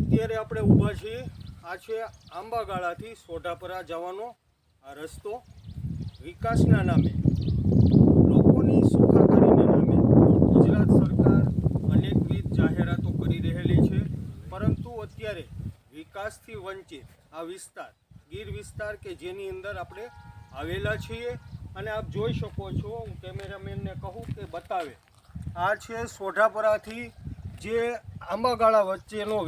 અત્યારે આપણે ઊભા છીએ. આ છે આંબાગાળાથી સોઢાપરા જવાનો આ રસ્તો વિકાસના નામે. લોકોની સુખાકારીના નામે. ગુજરાત સરકાર અનેકવિધ જાહેરાતો કરી રહેલી છે, પરંતુ અત્યારે વિકાસથી વંચિત આ વિસ્તાર, ગીર વિસ્તાર કે જેની અંદર આપણે આવેલા છીએ. અને આપ જોઈ શકો છો, હું કેમેરામેનને કહું કે બતાવે. આ છે સોઢાપરાથી જે આંબાગાળા વચ્ચેનો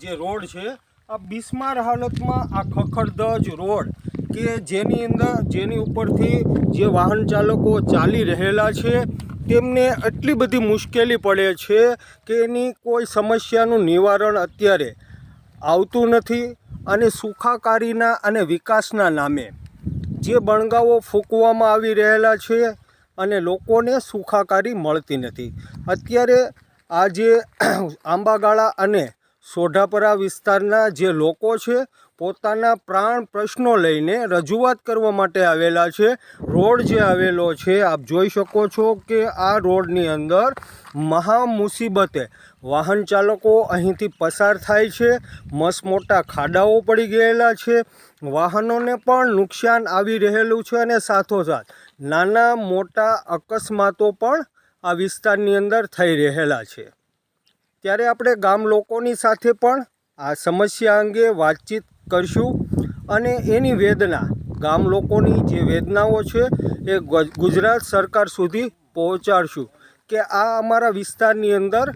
જે રોડ છે, આ બિસ્માર હાલતમાં આ ખખડધજ રોડ કે જેની અંદર, જેની ઉપરથી જે વાહન ચાલકો ચાલી રહેલા છે, તેમને એટલી બધી મુશ્કેલી પડે છે કે એની કોઈ સમસ્યાનું નિવારણ અત્યારે આવતું નથી અને સુખાકારીના અને વિકાસના નામે જે બણગાઓ ફૂંકવામાં આવી રહેલા છે અને લોકોને સુખાકારી મળતી નથી. અત્યારે આ જે આંબાગાળા અને સોઢાપરા વિસ્તારના જે લોકો છે, પોતાના પ્રાણ પ્રશ્નો લઈને રજૂઆત કરવા માટે આવેલા છે. રોડ જે આવેલો છે, આપ જોઈ શકો છો કે આ રોડની અંદર મહા મુસીબતે વાહન ચાલકો અહીંથી પસાર થાય છે. મસ્ત મોટા ખાડાઓ પડી ગયેલા છે. વાહનોને પણ નુકસાન આવી રહેલું છે અને સાથોસાથ નાના મોટા અકસ્માતો પણ આ વિસ્તારની અંદર થઈ રહેલા છે. ત્યારે આપણે ગામ લોકોની સાથે પણ આ સમસ્યા અંગે વાતચીત કરશું અને એની વેદના, ગામ લોકોની જે વેદનાઓ છે એ ગુજરાત સરકાર સુધી પહોંચાડશું કે આ અમારા વિસ્તારની અંદર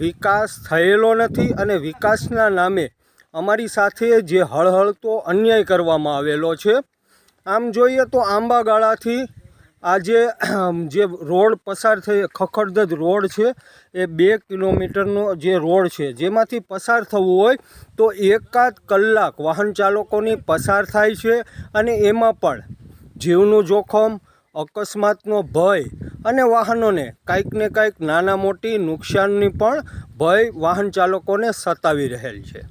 વિકાસ થયેલો નથી અને વિકાસના નામે અમારી સાથે જે હળહળતો અન્યાય કરવામાં આવેલો છે. આમ જોઈએ તો આંબાગાળાથી આ જે રોડ પસાર થઈ, ખખડધજ રોડ છે, એ બે કિલોમીટરનો જે રોડ છે, જેમાંથી પસાર થવું હોય તો એકાદ કલાક વાહન ચાલકોની પસાર થાય છે અને એમાં પણ જીવનું જોખમ, અકસ્માતનો ભય અને વાહનોને કાંઈક ને કાંઈક નાના મોટી નુકસાનની પણ ભય વાહન ચાલકોને સતાવી રહેલ છે.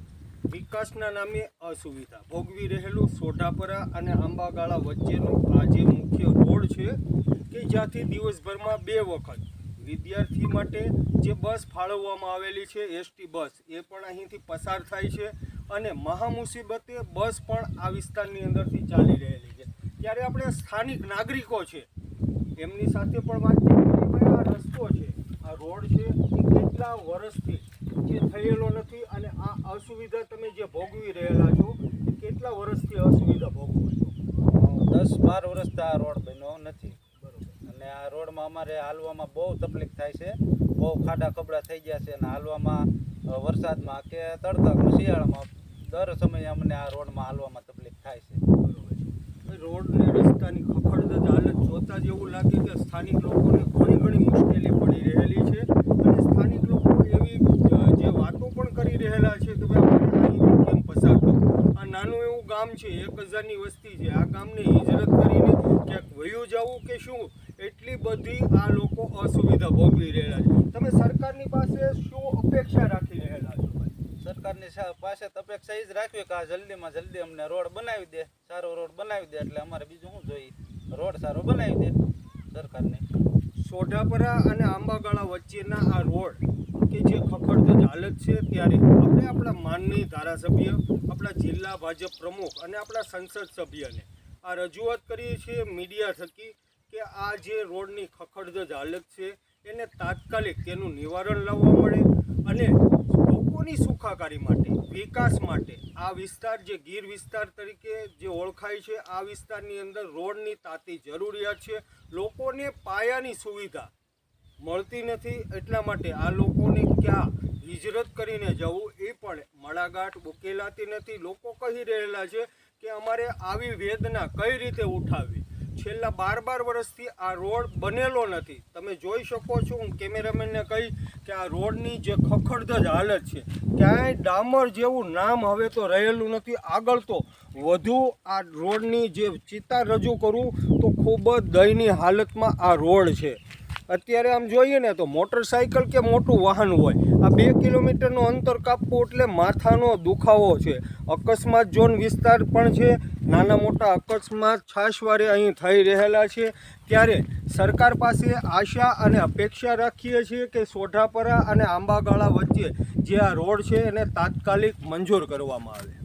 વિકાસના નામે અસુવિધા. ભોગવી રહેલું સોઢાપરા અને આંબાગાળા વચ્ચેનો આ જે મુખ્ય રોડ છે કે જ્યાંથી દિવસભરમાં બે વખત વિદ્યાર્થી માટે જે બસ ફાળવવામાં આવેલી છે, એસટી બસ, એ પણ અહીંથી પસાર થાય છે અને મહામુસીબતે બસ પણ આ વિસ્તારની અંદરથી ચાલી રહેલી છે. ત્યારે આપણે સ્થાનિક નાગરિકો છે, એમની સાથે પણ વાતચીત કરી. આ રસ્તો છે, આ રોડ છે, એ કેટલા વર્ષથી જે થયેલો નથી અને આ અસુવિધા તમે જે ભોગવી રહેલા છો એ કેટલા વર્ષથી અસુવિધા ભોગવો છો? દસ બાર વર્ષથી આ રોડ બન્યો નથી. બરોબર. અને આ રોડમાં અમારે હાલવામાં બહુ તકલીફ થાય છે. બહુ ખાડા ખબડા થઈ ગયા છે અને હાલવામાં વરસાદમાં કે તડકામાં શિયાળામાં દર સમયે અમને આ રોડમાં હાલવામાં તકલીફ થાય છે. બરોબર રોડ ને રસ્તાની ખખડધજ હાલત જોતા જ એવું લાગે કે સ્થાનિક લોકોને ઘણી ઘણી મુશ્કેલી પડી રહેલી છે અને સ્થાનિક લોકો એવી અ, જે વાતો પણ કરી રહેલા છે કે ભાઈ આપણે અહીંથી કેમ પસાર થવું આ નાનું એવું ગામ છે એક હજારની વસ્તી છે. આ ગામને હિજરત કરીને ક્યાંક વયું જવું કે શું? એટલી બધી આ લોકો અસુવિધા ભોગવી રહેલા છે. તમે સરકારની પાસે શું અપેક્ષા રાખી રહેલા છો સરકારની પાસે અપેક્ષા એ જ રાખવી કે આ જલ્દીમાં જલ્દી અમને રોડ બનાવી દે. સારો રોડ બનાવી દે એટલે અમારે બીજું શું જોઈએ? રોડ સારો બનાવી દે સરકારને. સોઢાપરા અને આંબાગાળા વચ્ચેના આ રોડ કે જે ખખડધજ હાલત છે ત્યારે આપણે આપણા માનનીય ધારાસભ્ય, આપણા જિલ્લા ભાજપ પ્રમુખ અને આપણા સંસદ સભ્યને આ રજૂઆત કરીએ છીએ મીડિયા થકી કે આ જે રોડની ખખડધજ હાલત છે એને તાત્કાલિક તેનું નિવારણ લાવવા મળે અને લોકોની સુખાકારી માટે, વિકાસ માટે આ વિસ્તાર જે ગીર વિસ્તાર તરીકે જે ઓળખાય છે, આ વિસ્તારની અંદર રોડની તાતી જરૂરિયાત છે. લોકોને પાયાની સુવિધા મળતી નથી એટલા માટે આ લોકોને ક્યાં હિજરત કરીને જવું એ પણ મળાગાંઠ ઉકેલાતી નથી. લોકો કહી રહેલા છે કે અમારે આવી વેદના કઈ રીતે ઉઠાવવી? છેલ્લા બાર બાર વર્ષથી આ રોડ બનેલો નથી. તમે જોઈ શકો છો, હું કેમેરામેનને કહી કે આ રોડની જે ખખડધજ હાલત છે, ક્યાંય ડામર જેવું નામ હવે તો રહેલું નથી. આગળ તો વધુ આ રોડની જે ચિત્તા રજૂ કરું તો ખૂબ જ દયનીય હાલતમાં આ રોડ છે. અત્યારે આમ જોઈએ ને તો મોટરસાઇકલ કે મોટું વાહન હોય, આ બે કિલોમીટરનું અંતર કાપવું એટલે માથાનો દુખાવો છે. અકસ્માત ઝોન વિસ્તાર પણ છે. નાના મોટા અકસ્માત છાશવારે અહીં થઈ રહેલા છે. ત્યારે સરકાર પાસે આશા અને અપેક્ષા રાખીએ છીએ કે સોઢાપરા અને આંબાગાળા વચ્ચે જે આ રોડ છે એને તાત્કાલિક મંજૂર કરવામાં આવે.